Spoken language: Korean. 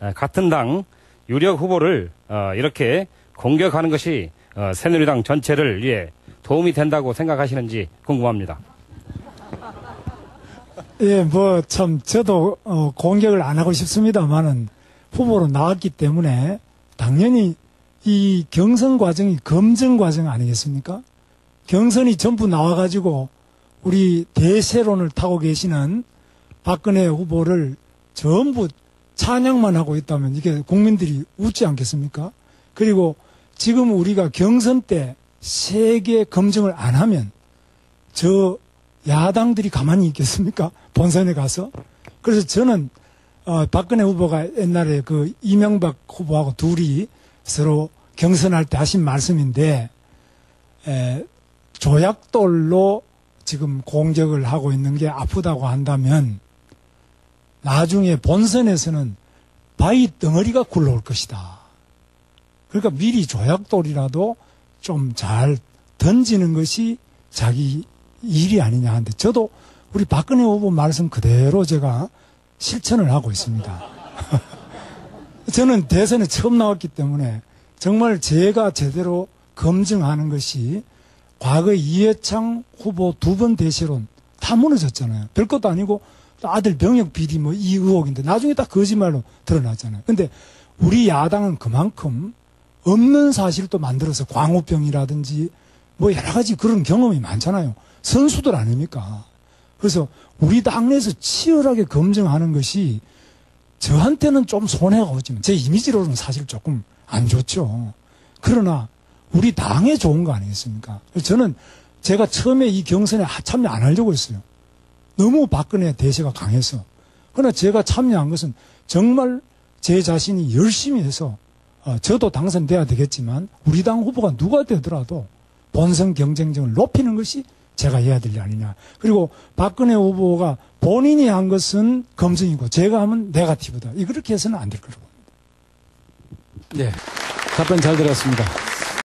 어, 같은 당 유력 후보를 어, 이렇게 공격하는 것이 어, 새누리당 전체를 위해 도움이 된다고 생각하시는지 궁금합니다. 예, 뭐, 참, 저도, 어, 공격을 안 하고 싶습니다만은, 후보로 나왔기 때문에, 당연히, 이 경선 과정이 검증 과정 아니겠습니까? 경선이 전부 나와가지고, 우리 대세론을 타고 계시는 박근혜 후보를 전부 찬양만 하고 있다면, 이게 국민들이 웃지 않겠습니까? 그리고 지금 우리가 경선 때 세계 검증을 안 하면, 저 야당들이 가만히 있겠습니까? 본선에 가서. 그래서 저는 어, 박근혜 후보가 옛날에 그 이명박 후보하고 둘이 서로 경선할 때 하신 말씀인데 에, 조약돌로 지금 공격을 하고 있는 게 아프다고 한다면 나중에 본선에서는 바위 덩어리가 굴러올 것이다. 그러니까 미리 조약돌이라도 좀 잘 던지는 것이 자기 일이 아니냐 하는데 저도 우리 박근혜 후보 말씀 그대로 제가 실천을 하고 있습니다. 저는 대선에 처음 나왔기 때문에 정말 제가 제대로 검증하는 것이 과거 이해창 후보 두 번 대시론 다 무너졌잖아요. 별 것도 아니고 아들 병역 비리 뭐 이 의혹인데 나중에 딱 거짓말로 드러났잖아요. 근데 우리 야당은 그만큼 없는 사실도 만들어서 광우병이라든지 뭐 여러 가지 그런 경험이 많잖아요. 선수들 아닙니까? 그래서 우리 당내에서 치열하게 검증하는 것이 저한테는 좀 손해가 오지만 제 이미지로는 사실 조금 안 좋죠. 그러나 우리 당에 좋은 거 아니겠습니까? 저는 제가 처음에 이 경선에 참여 안 하려고 했어요. 너무 박근혜 대세가 강해서. 그러나 제가 참여한 것은 정말 제 자신이 열심히 해서 어, 저도 당선돼야 되겠지만 우리 당 후보가 누가 되더라도 본선 경쟁력을 높이는 것이 제가 해야 될 일 아니냐. 그리고 박근혜 후보가 본인이 한 것은 검증이고 제가 하면 네가티브다. 이렇게 해서는 안 될 거라고 봅니다. 네. 답변 잘 들었습니다.